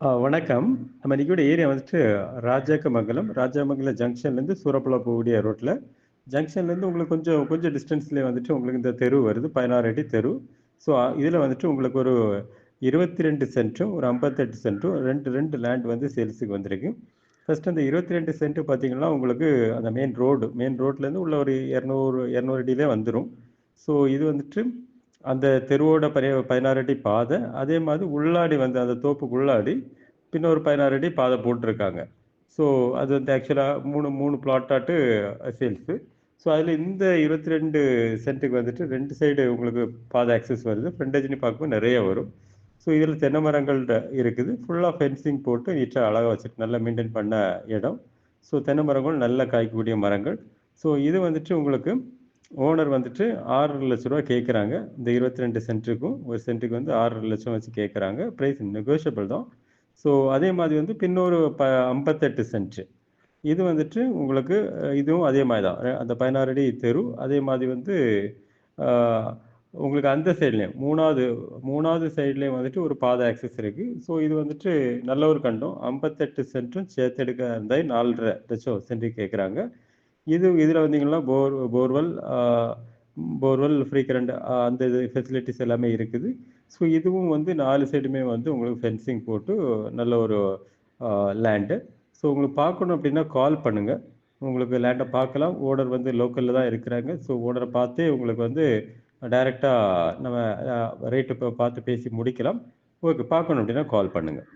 ஆ வணக்கம். நம்ம இன்னைக்கூட ஏரியா வந்துட்டு ராஜாக்கமங்கலம். ராஜாமங்கலம் ஜங்ஷன்லேருந்து சூரப்பலா போகக்கூடிய ரோட்டில் ஜங்ஷன்லேருந்து உங்களுக்கு கொஞ்சம் கொஞ்சம் டிஸ்டன்ஸ்லேயே வந்துட்டு உங்களுக்கு இந்த தெரு வருது. 16 அடி தெரு. ஸோ, இதில் வந்துட்டு உங்களுக்கு ஒரு 22 சென்ட்டும், ஒரு 58 சென்ட்டும் 2 2 லேண்ட் வந்து சேல்ஸுக்கு வந்திருக்கு. ஃபர்ஸ்ட் அந்த 22 சென்ட் பார்த்தீங்கன்னா, உங்களுக்கு அந்த மெயின் ரோடு மெயின் ரோட்லேருந்து உள்ள ஒரு 200 200 அடியிலே வந்துடும் ஸோ, இது வந்துட்டு அந்த தெருவோட பரிய 16 அடி பாதை. அதே மாதிரி உள்ளாடி வந்து அந்த தோப்புக்கு உள்ளாடி, பின்ன ஒரு 16 அடி பாதை போட்டிருக்காங்க. ஸோ, அது வந்து ஆக்சுவலாக மூணு மூணு பிளாட்டாட்டு சேல்ஸு. ஸோ, அதில் இந்த 22 சென்ட்டுக்கு வந்துட்டு ரெண்டு சைடு உங்களுக்கு பாதை ஆக்சஸ் வருது. ஃப்ரண்டேஜ்ன்னு பார்க்கும்போது நிறைய வரும். ஸோ, இதில் தென்னை மரங்கள் இருக்குது. ஃபுல்லாக ஃபென்சிங் போட்டு நீட்டாக அழகாக வச்சுட்டு நல்லா மெயின்டைன் பண்ண இடம். ஸோ, தென்னை மரங்கள் நல்லா காய்க்கக்கூடிய மரங்கள். ஸோ, இது வந்துட்டு உங்களுக்கு ஓனர் வந்துட்டு ஆறு லட்ச ரூபா கேட்குறாங்க. இந்த 22 சென்ட்டுக்கும், ஒரு சென்ட்டுக்கு வந்து 6,00,000 வச்சு கேட்குறாங்க. ப்ரைஸ் நெகோஷியபிள் தான். ஸோ, அதே மாதிரி வந்து பின்னொரு ப ஐம்பத்தெட்டு சென்ட்டு இது வந்துட்டு உங்களுக்கு இதுவும் அதே மாதிரி தான். அந்த 16 அடி தெரு. அதே மாதிரி வந்து உங்களுக்கு அந்த சைட்லேயும் மூணாவது மூணாவது சைட்லேயும் வந்துட்டு ஒரு பாதை ஆக்சஸ் இருக்குது ஸோ, இது வந்துட்டு நல்ல ஒரு கண்டம். 58 சென்ட்டும் சேர்த்தெடுக்க இருந்தால் நாலரை லட்சம் சென்ட்டு கேட்குறாங்க. இது இதில் வந்தீங்கன்னா bore borewell borewell, free current அந்த இது ஃபெசிலிட்டிஸ் எல்லாமே இருக்குது. ஸோ, இதுவும் வந்து நாலு சைடுமே வந்து உங்களுக்கு ஃபென்சிங் போட்டு நல்ல ஒரு லேண்டு. ஸோ, உங்களுக்கு பார்க்கணும் அப்படின்னா கால் பண்ணுங்கள் உங்களுக்கு லேண்டை பார்க்கலாம். ஓனர் வந்து லோக்கலில் தான் இருக்கிறாங்க. ஸோ, ஓனரை பார்த்தே உங்களுக்கு வந்து டைரெக்டாக நம்ம ரேட்டு பார்த்து பேசி முடிக்கலாம். ஓகே பார்க்கணும் அப்படின்னா கால் பண்ணுங்கள்